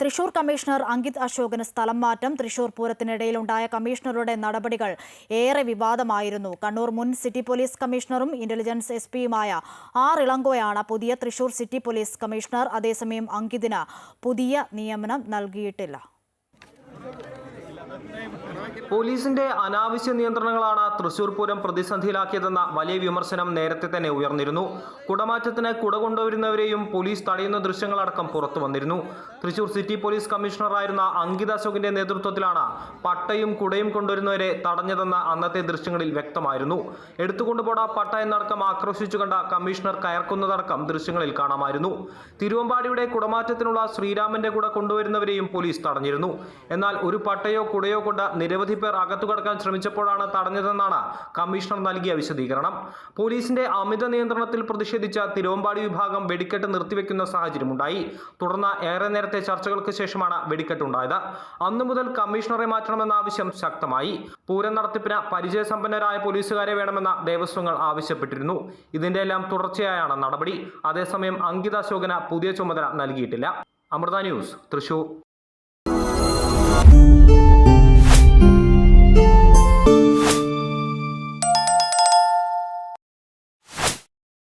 Thrissur commissioner Ankit അശോകന് സ്ഥലം മാറ്റം തൃശൂർ പൂരത്തിനിടയിലുണ്ടായ കമ്മീഷണറുടെ നടപടികൾ ഏറെ വിവാദമായിരുന്നു. കണ്ണൂർ മുൻ സിറ്റി പോലീസ് കമ്മീഷണറും ഇന്റലിജൻസ് എസ് പിയുമായ ആർ ഇളങ്കോയാണ് പുതിയ തൃശൂർ സിറ്റി പോലീസ് കമ്മീഷണർ. അതേസമയം അങ്കിതിന് പുതിയ നിയമനം നൽകിയിട്ടില്ല. പോലീസിന്റെ അനാവശ്യ നിയന്ത്രണങ്ങളാണ് തൃശൂർ പൂരം പ്രതിസന്ധിയിലാക്കിയതെന്ന വലിയ വിമർശനം നേരത്തെ തന്നെ ഉയർന്നിരുന്നു. കുടമാറ്റത്തിന് കുട കൊണ്ടുവരുന്നവരെയും പോലീസ് തടയുന്ന ദൃശ്യങ്ങളടക്കം പുറത്തു വന്നിരുന്നു. തൃശൂർ സിറ്റി പോലീസ് കമ്മീഷണറായിരുന്ന അങ്കിത അശോകിന്റെ നേതൃത്വത്തിലാണ് പട്ടയും കുടയും കൊണ്ടുവരുന്നവരെ തടഞ്ഞതെന്ന് അന്നത്തെ ദൃശ്യങ്ങളിൽ വ്യക്തമായിരുന്നു. എടുത്തുകൊണ്ടുപോട പട്ട എന്നടക്കം ആക്രോശിച്ചു കണ്ട കമ്മീഷണർ കയർക്കുന്നതടക്കം ദൃശ്യങ്ങളിൽ കാണാമായിരുന്നു. തിരുവമ്പാടിയുടെ കുടമാറ്റത്തിനുള്ള ശ്രീരാമന്റെ കൂടെ കൊണ്ടുവരുന്നവരെയും പോലീസ് തടഞ്ഞിരുന്നു. എന്നാൽ ഒരു പട്ടയോ കുടയോ കൊണ്ട് നിരവധി പേർ അകത്തു കടക്കാൻ ശ്രമിച്ചപ്പോഴാണ് തടഞ്ഞതെന്നാണ് കമ്മീഷണർ നൽകിയ വിശദീകരണം. പോലീസിന്റെ അമിത നിയന്ത്രണത്തിൽ പ്രതിഷേധിച്ച തിരുവമ്പാടി വിഭാഗം വെടിക്കെട്ട് നിർത്തിവെക്കുന്ന സാഹചര്യമുണ്ടായി. തുടർന്ന് ഏറെ നേരത്തെ ചർച്ചകൾക്ക് ശേഷമാണ് വെടിക്കെട്ടുണ്ടായത്. അന്നു മുതൽ കമ്മീഷണറെ മാറ്റണമെന്ന ആവശ്യം ശക്തമായി. പൂരം നടത്തിപ്പിന് പരിചയസമ്പന്നരായ പോലീസുകാരെ വേണമെന്ന ദേവസ്വങ്ങൾ ആവശ്യപ്പെട്ടിരുന്നു. ഇതിന്റെ എല്ലാം തുടർച്ചയായാണ് നടപടി. അതേസമയം അങ്കിത അശോകന് പുതിയ ചുമതല നൽകിയിട്ടില്ല. അമൃത ന്യൂസ് തൃശൂർ.